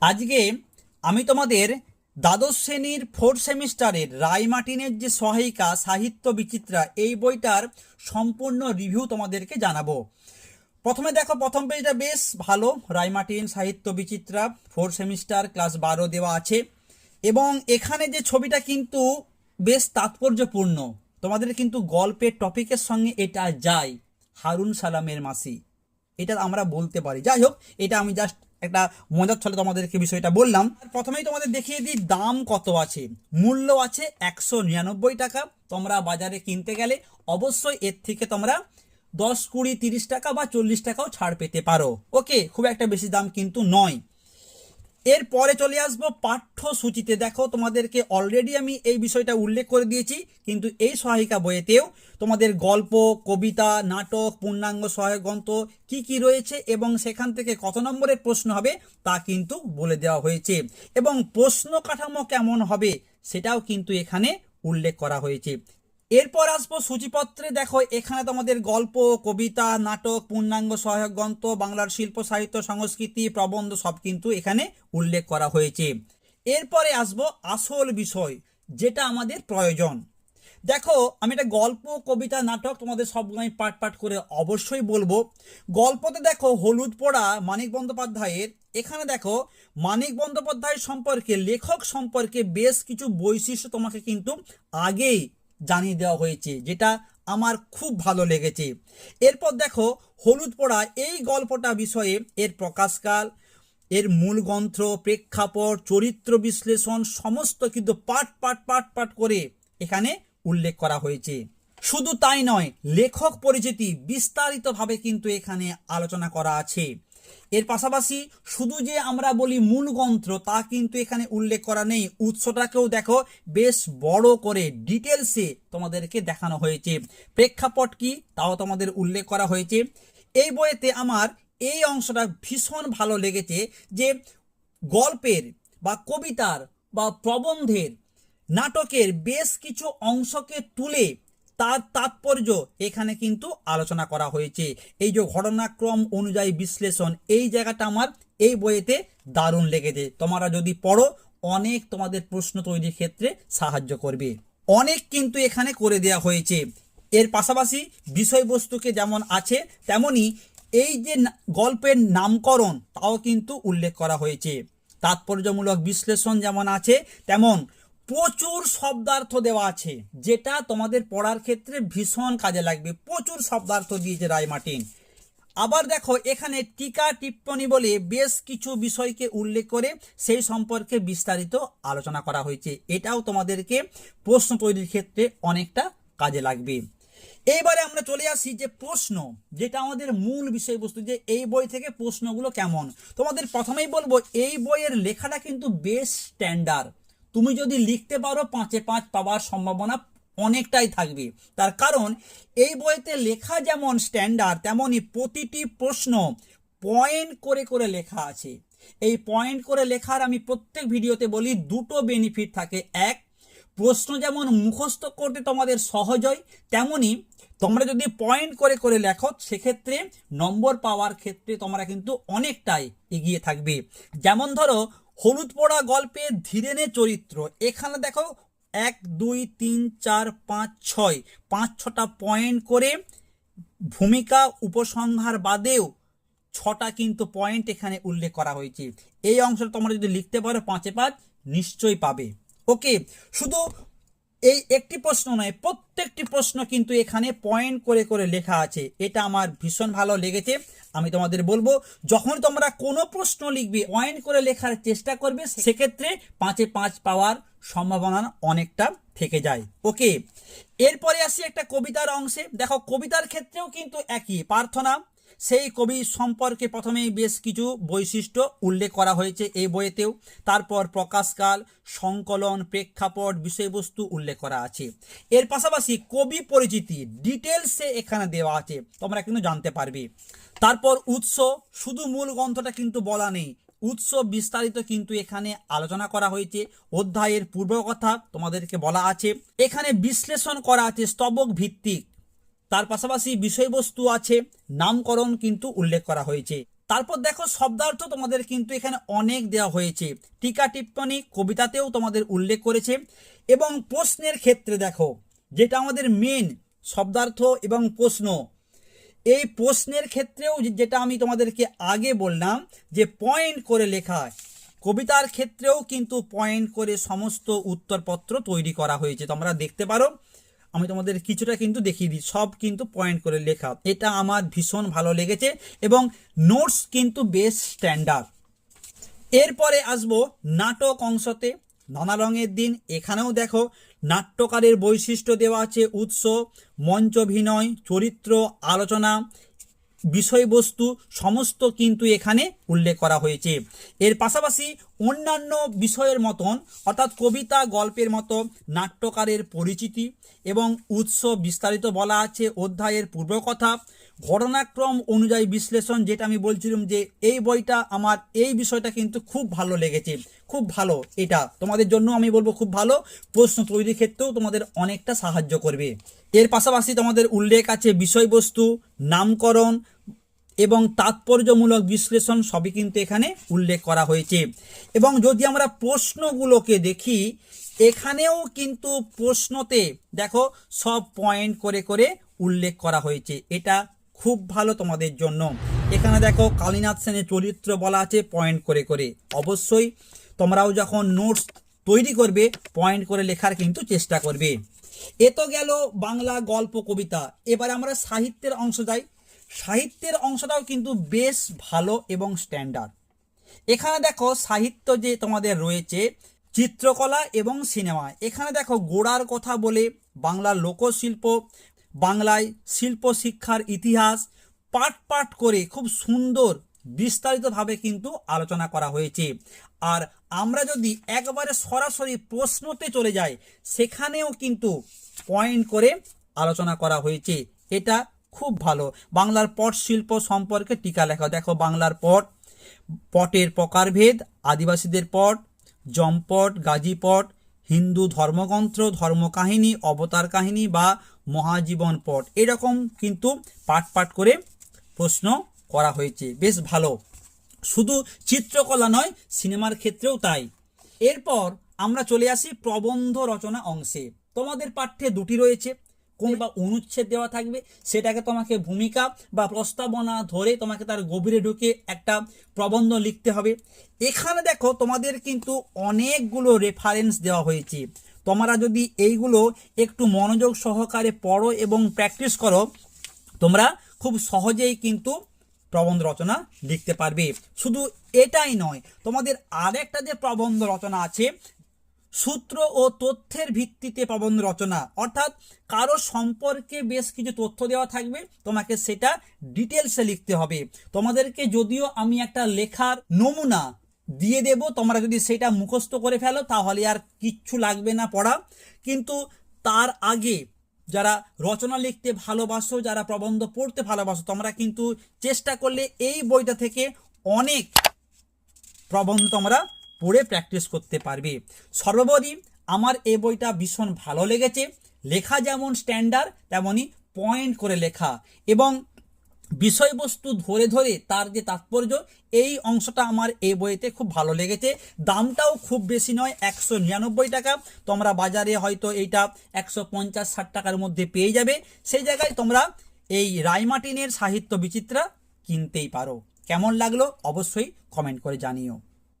আজকে আমি তোমাদের দ্বাদশ শ্রেণির ফোর্থ সেমিস্টারের রায়মার্টিনের যে সহায়িকা সাহিত্য বিচিত্রা, এই বইটার সম্পূর্ণ রিভিউ তোমাদেরকে জানাব। প্রথমে দেখো, প্রথম পেজটা বেশ ভালো। রায়মার্টিন সাহিত্য বিচিত্রা ফোর্থ সেমিস্টার ক্লাস বারো দেওয়া আছে। এবং এখানে যে ছবিটা কিন্তু বেশ তাৎপর্যপূর্ণ। তোমাদের কিন্তু গল্পের টপিকের সঙ্গে এটা যায়। হারুন সালামের মাসি। এটা আমরা বলতে পারি। যাই হোক, এটা আমি জাস্ট একটা মজার ছলে তোমাদেরকে বিষয়টা বললাম। প্রথমেই তোমাদের দেখিয়ে দিই, দাম কত আছে? মূল্য আছে একশো নিরানব্বই টাকা। তোমরা বাজারে কিনতে গেলে অবশ্যই এর থেকে তোমরা দশ কুড়ি তিরিশ টাকা বা চল্লিশ টাকাও ছাড় পেতে পারো। ওকে, খুব একটা বেশি দাম কিন্তু নয়। এরপরে চলে আসব পাঠ্যসূচিতে। দেখো, তোমাদেরকে অলরেডি আমি এই বিষয়টা উল্লেখ করে দিয়েছি, কিন্তু এই সহায়িকা বইয়েতেও তোমাদের গল্প, কবিতা, নাটক, পূর্ণাঙ্গ সহায়ক গ্রন্থ কি কি রয়েছে এবং সেখান থেকে কত নম্বরের প্রশ্ন হবে তা কিন্তু বলে দেওয়া হয়েছে। এবং প্রশ্ন কাঠামো কেমন হবে সেটাও কিন্তু এখানে উল্লেখ করা হয়েছে। এরপর আসব সূচিপত্রে। দেখো, এখানে তোমাদের গল্প, কবিতা, নাটক, পূর্ণাঙ্গ সহায়ক গ্রন্থ, বাংলার শিল্প, সাহিত্য, সংস্কৃতি, প্রবন্ধ সব কিন্তু এখানে উল্লেখ করা হয়েছে। এরপরে আসব আসল বিষয়, যেটা আমাদের প্রয়োজন। দেখো, আমি একটা গল্প, কবিতা, নাটক তোমাদের সবগুলো পাট পাট করে অবশ্যই বলব। গল্পতে দেখো, হলুদ পোড়া মানিক বন্দ্যোপাধ্যায়ের। এখানে দেখো, মানিক বন্দ্যোপাধ্যায় সম্পর্কে, লেখক সম্পর্কে বেশ কিছু বৈশিষ্ট্য তোমাকে কিন্তু আগেই জানিয়ে দেওয়া হয়েছে, যেটা আমার খুব ভালো লেগেছে। এরপর দেখো, হলুদ পোড়া, এই গল্পটা বিষয়ে এর প্রকাশকাল, এর মূল গ্রন্থ, প্রেক্ষাপট, চরিত্র বিশ্লেষণ, সমস্ত কিন্তু পাট পাট পাট পাট করে এখানে উল্লেখ করা হয়েছে। শুধু তাই নয়, লেখক পরিচিতি বিস্তারিতভাবে কিন্তু এখানে আলোচনা করা আছে। এর পাশাপাশি শুধু যে আমরা বলি মূল গ্রন্থ তা কিন্তু এখানে উল্লেখ করা নেই। উৎসটাকেও দেখো, বেশ বড় করে ডিটেলসে তোমাদেরকে দেখানো হয়েছে। প্রেক্ষাপট কি? তাও তোমাদের উল্লেখ করা হয়েছে। এই বইতে আমার এই অংশটা ভীষণ ভালো লেগেছে যে গল্পের বা কবিতার বা প্রবন্ধের নাটকের বেশ কিছু অংশকে তুলে তার তাৎপর্য এখানে কিন্তু আলোচনা করা হয়েছে। এই যে ঘটনাক্রম অনুযায়ী বিশ্লেষণ, এই জায়গাটা আমার এই বইয়েতে দারুণ লেগেছে। তোমরা যদি পড়ো, অনেক তোমাদের প্রশ্ন তৈরির ক্ষেত্রে সাহায্য করবে। অনেক কিন্তু এখানে করে দেয়া হয়েছে। এর পাশাপাশি বিষয়বস্তুকে যেমন আছে, তেমনি এই যে গল্পের নামকরণ, তাও কিন্তু উল্লেখ করা হয়েছে। তাৎপর্যমূলক বিশ্লেষণ যেমন আছে, তেমন প্রচুর শব্দার্থ দেওয়া আছে, যেটা তোমাদের পড়ার ক্ষেত্রে ভীষণ কাজে লাগবে। প্রচুর শব্দার্থ দিয়েছে রায় মার্টিন। আবার দেখো, এখানে টিকা টিপ্পণী বলে বেশ কিছু বিষয়কে উল্লেখ করে সেই সম্পর্কে বিস্তারিত আলোচনা করা হয়েছে। এটাও তোমাদেরকে প্রশ্ন তৈরির ক্ষেত্রে অনেকটা কাজে লাগবে। এইবারে আমরা চলে আসি যে প্রশ্ন, যেটা আমাদের মূল বিষয়বস্তু যে এই বই থেকে প্রশ্নগুলো কেমন। তোমাদের প্রথমেই বলব, এই বইয়ের লেখাটা কিন্তু বেশ স্ট্যান্ডার্ড তুমি যদি লিখতে পারো পাঁচে পাঁচ পাওয়ার সম্ভাবনা অনেকটাই থাকবে। তার কারণ, এই বইতে লেখা যেমন স্ট্যান্ডার্ড তেমনই প্রতিটি প্রশ্ন পয়েন্ট করে করে লেখা আছে। এই পয়েন্ট করে লেখার আমি প্রত্যেক ভিডিওতে বলি দুটো বেনিফিট থাকে। এক, প্রশ্ন যেমন মুখস্থ করতে তোমাদের সহজ হয় তেমনি তোমরা যদি পয়েন্ট করে করে লেখো, সেক্ষেত্রে নম্বর পাওয়ার ক্ষেত্রে তোমরা কিন্তু অনেকটাই এগিয়ে থাকবে। যেমন ধরো হলুদ পড়া গল্পে ধীরেনে চরিত্র। এখানে দেখো, এক, দুই, তিন, চার, পাঁচ, ছয়। পাঁচ, ছটা পয়েন্ট করে ভূমিকা উপসংহার বাদেও ছটা কিন্তু পয়েন্ট এখানে উল্লেখ করা হয়েছে। এই অংশটা তোমরা যদি লিখতে পারো, পাঁচে পাঁচ নিশ্চয়ই পাবে। ওকে শুধু এই একটি প্রশ্ন নয়, প্রত্যেকটি প্রশ্ন কিন্তু এখানে পয়েন্ট করে করে লেখা আছে। এটা আমার ভীষণ ভালো লেগেছে। আমি তোমাদের বলব, যখন তোমরা কোনো প্রশ্ন লিখবে পয়েন্ট করে লেখার চেষ্টা করবে, সেক্ষেত্রে পাঁচে পাঁচ পাওয়ার সম্ভাবনা অনেকটা থেকে যায়। ওকে এরপরে আসি একটা কবিতার অংশে। দেখো, কবিতার ক্ষেত্রেও কিন্তু একই। প্রার্থনা সেই কবি সম্পর্কে প্রথমেই বেশ কিছু বৈশিষ্ট্য উল্লেখ করা হয়েছে এই বইয়েতেও। তারপর প্রকাশকাল, সংকলন, প্রেক্ষাপট, বিষয়বস্তু উল্লেখ করা আছে। এর পাশাপাশি কবি পরিচিতি ডিটেলসে এখানে দেওয়া আছে, তোমরা কিন্তু জানতে পারবে। তারপর উৎস, শুধু মূল গ্রন্থটা কিন্তু বলা নেই, উৎস বিস্তারিত কিন্তু এখানে আলোচনা করা হয়েছে, অধ্যায়ের পূর্বকথা তোমাদেরকে বলা আছে। এখানে বিশ্লেষণ করা আছে স্তবক ভিত্তিক তার পাশাপাশি বিষয়বস্তু আছে, নামকরণ কিন্তু উল্লেখ করা হয়েছে। তারপর দেখো, শব্দার্থ তোমাদের কিন্তু এখানে অনেক দেওয়া হয়েছে। টিকা টিপ্পনী কবিতাতেও তোমাদের উল্লেখ করেছে। এবং প্রশ্নের ক্ষেত্রে দেখো, যেটা আমাদের মেন শব্দার্থ এবং প্রশ্ন, এই প্রশ্নের ক্ষেত্রেও যেটা আমি তোমাদেরকে আগে বললাম, যে পয়েন্ট করে লেখা, কবিতার ক্ষেত্রেও কিন্তু পয়েন্ট করে সমস্ত উত্তরপত্র তৈরি করা হয়েছে। তোমরা দেখতে পারো আমি তোমাদের কিছুটা কিন্তু দেখিয়ে দিই। সব কিন্তু পয়েন্ট করে লেখা। এটা আমার ভীষণ ভালো লেগেছে এবং নোটস কিন্তু বেশ স্ট্যান্ডার্ড এরপরে আসব নাটক অংশতে। নানা রঙের দিন, এখানেও দেখো নাট্যকারের বৈশিষ্ট্য দেওয়া আছে, উৎস মঞ্চভিনয় চরিত্র, আলোচনা। বিষয়বস্তু সমস্ত কিন্তু এখানে উল্লেখ করা হয়েছে। এর পাশাপাশি অন্যান্য বিষয়ের মতন, অর্থাৎ কবিতা, গল্পের মতো নাট্যকারের পরিচিতি এবং উৎস বিস্তারিত বলা আছে অধ্যায়ের পূর্বকথা। ঘটনাক্রম অনুযায়ী বিশ্লেষণ, যেটা আমি বলছিলাম যে এই বইটা আমার এই বিষয়টা কিন্তু খুব ভালো লেগেছে। খুব ভালো। এটা তোমাদের জন্য আমি বলব খুব ভালো। প্রশ্ন তৈরির ক্ষেত্রেও তোমাদের অনেকটা সাহায্য করবে। এর পাশাপাশি তোমাদের উল্লেখ আছে বিষয়বস্তু, নামকরণ এবং তাৎপর্যমূলক বিশ্লেষণ সবই কিন্তু এখানে উল্লেখ করা হয়েছে। এবং যদি আমরা প্রশ্নগুলোকে দেখি, এখানেও কিন্তু প্রশ্নতে দেখো সব পয়েন্ট করে করে উল্লেখ করা হয়েছে। এটা খুব ভালো তোমাদের জন্য। এখানে দেখো কালীনাথ সেনের চরিত্র বলা আছে পয়েন্ট করে করে। অবশ্যই তোমরাও যখন নোটস তৈরি করবে পয়েন্ট করে লেখার কিন্তু চেষ্টা করবে। এ তো গেল বাংলা গল্প কবিতা। এবার আমরা সাহিত্যের অংশ যাই। সাহিত্যের অংশটাও কিন্তু বেশ ভালো এবং স্ট্যান্ডার্ড এখানে দেখো সাহিত্য যে তোমাদের রয়েছে, চিত্রকলা এবং সিনেমা। এখানে দেখো গোড়ার কথা বলে বাংলার লোকশিল্প, বাংলায় শিল্প শিক্ষার ইতিহাস পাট পাট করে খুব সুন্দর বিস্তারিতভাবে কিন্তু আলোচনা করা হয়েছে। আর আমরা যদি একবারে সরাসরি প্রশ্নতে চলে যাই, সেখানেও কিন্তু পয়েন্ট করে আলোচনা করা হয়েছে। এটা খুব ভালো। বাংলার পট শিল্প সম্পর্কে টিকা লেখা। দেখো, বাংলার পট, পটের প্রকারভেদ, আদিবাসীদের পট, জম্পট, গাজীপট, হিন্দু ধর্মগ্রন্থ, ধর্মকাহিনী, অবতার কাহিনী বা মহাজীবন পট। এরকম কিন্তু পাট পাট করে প্রশ্ন করা হয়েছে। বেশ ভালো। শুধু চিত্রকলা নয়, সিনেমার ক্ষেত্রেও তাই। এরপর আমরা চলে আসি প্রবন্ধ রচনা অংশে। তোমাদের পাঠ্যে দুটি রয়েছে। কোন বা অনুচ্ছেদ দেওয়া থাকবে, সেটাকে তোমাকে ভূমিকা বা প্রস্তাবনা ধরে তোমাকে তার গভীরে ঢুকে একটা প্রবন্ধ লিখতে হবে। এখানে দেখো, তোমাদের কিন্তু অনেকগুলো রেফারেন্স দেওয়া হয়েছে। তোমরা যদি এইগুলো একটু মনোযোগ সহকারে পড়ো এবং প্র্যাকটিস করো, তোমরা খুব সহজেই কিন্তু প্রবন্ধ রচনা লিখতে পারবে। শুধু এটাই নয়, তোমাদের আরেকটা যে প্রবন্ধ রচনা আছে, সূত্র ও তথ্যের ভিত্তিতে প্রবন্ধ রচনা। অর্থাৎ কারও সম্পর্কে বেশ কিছু তথ্য দেওয়া থাকবে, তোমাকে সেটা ডিটেলসে লিখতে হবে। তোমাদেরকে যদিও আমি একটা লেখার নমুনা দিয়ে দেব, তোমরা যদি সেটা মুখস্থ করে ফেলো, তাহলে আর কিচ্ছু লাগবে না পড়া। কিন্তু তার আগে যারা রচনা লিখতে ভালোবাসো, যারা প্রবন্ধ পড়তে ভালোবাসো, তোমরা কিন্তু চেষ্টা করলে এই বইটা থেকে অনেক প্রবন্ধ তোমরা পড়ে প্র্যাকটিস করতে পারবে। সর্বোপরি আমার এই বইটা ভীষণ ভালো লেগেছে। লেখা যেমন স্ট্যান্ডার্ড তেমনই পয়েন্ট করে লেখা। এবং বিষয়বস্তু ধরে ধরে তার যে তাৎপর্য, এই অংশটা আমার এই বইতে খুব ভালো লেগেছে। দামটাও খুব বেশি নয়, একশো নিরানব্বই টাকা। তোমরা বাজারে হয়তো এইটা একশো পঞ্চাশ, ষাট টাকার মধ্যে পেয়ে যাবে। সেই জায়গায় তোমরা এই রায়মাটিনের সাহিত্য বিচিত্রা কিনতেই পারো। কেমন লাগল অবশ্যই কমেন্ট করে জানিও।